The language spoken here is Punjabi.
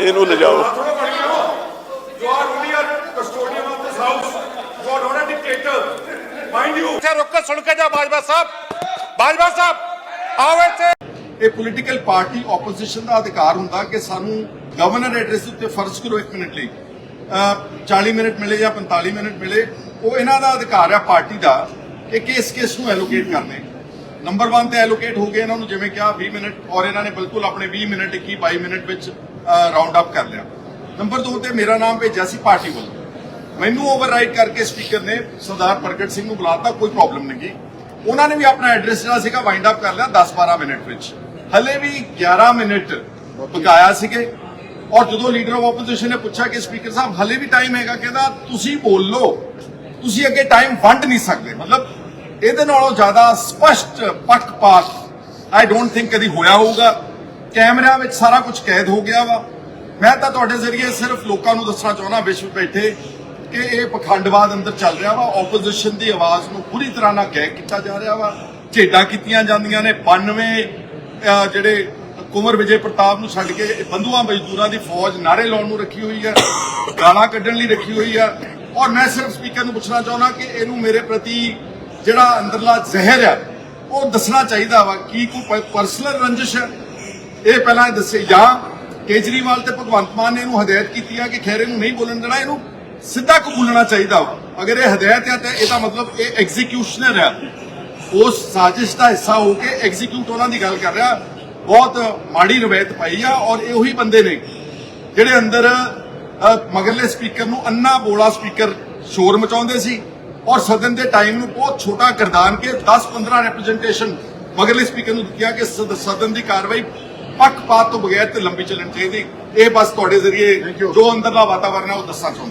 ਇਹਨੂੰ ਲਿਜਾਓ। ਰੁੱਕ ਕੇ ਸੁਣ ਕੇ ਜਾ ਬਾਜਵਾ ਸਾਹਿਬ। ਬਾਜਵਾ ਸਾਹਿਬ ਆਓ ਇੱਥੇ। ਇਹ ਪੋਲੀਟੀਕਲ ਪਾਰਟੀ ਆਪੋਜੀਸ਼ਨ ਦਾ ਅਧਿਕਾਰ ਹੁੰਦਾ ਕਿ ਸਾਨੂੰ ਗਵਰਨਰ ਐਡਰੈਸ ਉੱਤੇ ਫਰਜ਼ ਕਰੋ 1 ਮਿੰਟ ਲਈ। ਅਹ 40 ਮਿੰਟ ਮਿਲੇ ਜਾਂ 45 ਮਿੰਟ ਮਿਲੇ ਉਹ ਇਹਨਾਂ ਦਾ ਅਧਿਕਾਰ ਹੈ ਪਾਰਟੀ ਦਾ ਕਿ ਕਿਸ ਕਿਸ ਨੂੰ ਐਲੋਕੇਟ ਕਰਨੇ। ਨੰਬਰ 1 ਤੇ ਐਲੋਕੇਟ ਹੋ ਗਏ ਇਹਨਾਂ ਨੂੰ ਜਿਵੇਂ ਕਿਹਾ 20 ਮਿੰਟ ਔਰ ਇਹਨਾਂ ਨੇ ਬਿਲਕੁਲ ਆਪਣੇ 20 ਮਿੰਟ 21 22 ਮਿੰਟ ਵਿੱਚ ਰਾਉਂਡ ਅਪ ਕਰ ਲਿਆ। ਨੰਬਰ 2 ਤੇ ਮੇਰਾ ਨਾਮ ਭੇਜਿਆ ਸੀ ਪਾਰਟੀ ਵੱਲੋਂ। ਮੈਨੂੰ ਓਵਰਰਾਈਡ ਕਰਕੇ ਸਪੀਕਰ ਨੇ ਸਰਦਾਰ ਪ੍ਰਗਟ ਸਿੰਘ ਨੂੰ ਬੁਲਾਤਾ, ਕੋਈ ਪ੍ਰੋਬਲਮ ਨਹੀਂ ਗੀ। ਉਹਨਾਂ ਨੇ ਵੀ ਆਪਣਾ ਐਡਰੈਸ ਜਿਹੜਾ ਸੀਗਾ ਵਾਈਂਡ ਅਪ ਕਰ ਲਿਆ 10-12 ਮਿੰਟ ਵਿੱਚ। ਹਲੇ ਵੀ 11 ਮਿੰਟ ਬਕਾਇਆ ਸੀਗੇ। ਔਰ ਜਦੋਂ ਲੀਡਰ ਆਫ ਆਪੋਜੀਸ਼ਨ ਨੇ ਪੁੱਛਿਆ ਕਿ ਸਪੀਕਰ ਸਾਹਿਬ, ਹਲੇ ਵੀ ਟਾਈਮ ਹੈਗਾ? ਕਹਿੰਦਾ, ਤੁਸੀਂ ਬੋਲ ਲਓ। ਤੁਸੀਂ ਅੱਗੇ ਟਾਈਮ ਵੰਡ ਨਹੀਂ ਸਕਦੇ। ਮਤਲਬ ਇਹਦੇ ਨਾਲੋਂ ਜ਼ਿਆਦਾ ਸਪਸ਼ਟ ਪੱਖਪਾਤ ਆਈ ਡੋਨਟ ਥਿੰਕ ਕਦੀ ਹੋਇਆ ਹੋਊਗਾ। ਕੈਮਰਿਆਂ ਵਿੱਚ ਸਾਰਾ ਕੁਝ ਕੈਦ ਹੋ ਗਿਆ ਵਾ। ਮੈਂ ਤਾਂ ਤੁਹਾਡੇ ਜ਼ਰੀਏ ਸਿਰਫ ਲੋਕਾਂ ਨੂੰ ਦੱਸਣਾ ਚਾਹੁੰਦਾ, ਵਿਸ਼ਵ ਬੈਠੇ, ਕਿ ਇਹ ਪਖੰਡਵਾਦ ਅੰਦਰ ਚੱਲ ਰਿਹਾ ਵਾ। ਆਪੋਜੀਸ਼ਨ ਦੀ ਆਵਾਜ਼ ਨੂੰ ਪੂਰੀ ਤਰ੍ਹਾਂ ਨਾਲ ਗੈਗ ਕੀਤਾ ਜਾ ਰਿਹਾ ਵਾ। ਝੇਡਾਂ ਕੀਤੀਆਂ ਜਾਂਦੀਆਂ ਨੇ। 92 ਜਿਹੜੇ ਕੁਮਰ ਵਿਜੇ ਪ੍ਰਤਾਪ ਨੂੰ ਛੱਡ ਕੇ ਬੰਧੂਆਂ ਮਜ਼ਦੂਰਾਂ ਦੀ ਫੌਜ ਨਾਰੇ ਲਾਉਣ ਨੂੰ ਰੱਖੀ ਹੋਈ ਹੈ, ਗਾਲਾਂ ਕੱਢਣ ਲਈ ਰੱਖੀ ਹੋਈ ਹੈ। ਔਰ ਮੈਂ ਸਿਰਫ ਸਪੀਕਰ ਨੂੰ ਪੁੱਛਣਾ ਚਾਹੁੰਦਾ ਕਿ ਇਹਨੂੰ ਮੇਰੇ ਪ੍ਰਤੀ ਜਿਹੜਾ ਅੰਦਰਲਾ ਜ਼ਹਿਰ ਆ, ਉਹ ਦੱਸਣਾ ਚਾਹੀਦਾ ਵਾ। ਕੀ ਕੋਈ ਪਰਸਨਲ ਰੰਜਿਸ਼ ਹੈ? ਇਹ ਪਹਿਲਾਂ ਦੱਸੇ, ਜਾਂ ਕੇਜਰੀਵਾਲ ਤੇ ਭਗਵੰਤ ਮਾਨ ਨੇ ਇਹਨੂੰ ਹਦਾਇਤ ਕੀਤੀ ਆ ਕਿ ਖੈਰੇ ਨੂੰ ਨਹੀਂ ਬੋਲਣ ਦੇਣਾ, ਇਹਨੂੰ ਸਿੱਧਾ ਕਬੂਲਣਾ ਚਾਹੀਦਾ ਅਗਰ ਇਹ ਹਦਾਇਤ ਹੈ ਤਾਂ ਇਹਦਾ ਮਤਲਬ ਇਹ ਐਗਜ਼ੀਕਿਊਸ਼ਨਰ ਹੈ ਉਸ ਸਾਜ਼ਿਸ਼ ਦਾ ਹਿੱਸਾ ਹੋ ਕੇ ਐਗਜ਼ੀਕਿਊਟ ਉਹਨਾਂ ਦੀ ਗੱਲ ਕਰ ਰਿਹਾ। ਬਹੁਤ ਮਾੜੀ ਰਵਾਇਤ ਪਾਈ ਆ ਔਰ ਇਹ ਉਹੀ ਬੰਦੇ ਨੇ ਜਿਹੜੇ ਅੰਦਰ ਮਗਰਲੇ ਸਪੀਕਰ ਨੂੰ ਅੰਨਾ ਬੋਲਾ ਸਪੀਕਰ ਸ਼ੋਰ ਮਚਾਉਂਦੇ ਸੀ ਔਰ ਸਦਨ ਦੇ ਟਾਈਮ ਨੂੰ ਬਹੁਤ ਛੋਟਾ ਕਰਦਾਨ ਕੇ 10-15 ਰਿਪਰੈਜ਼ੈਂਟੇਸ਼ਨ ਮਗਰਲੇ ਸਪੀਕਰ ਨੂੰ ਦਿੱਤੀਆਂ ਕਿ ਸਦਨ ਦੀ ਕਾਰਵਾਈ ਪੱਖਪਾਤ ਤੋਂ ਬਗੈਰ ਤੇ ਲੰਬੀ ਚੱਲਣੀ ਚਾਹੀਦੀ। ਇਹ ਬਸ ਤੁਹਾਡੇ ਜ਼ਰੀਏ ਜੋ ਅੰਦਰਲਾ ਵਾਤਾਵਰਨ ਹੈ ਉਹ ਦੱਸਣਾ ਚਾਹੁੰਦੇ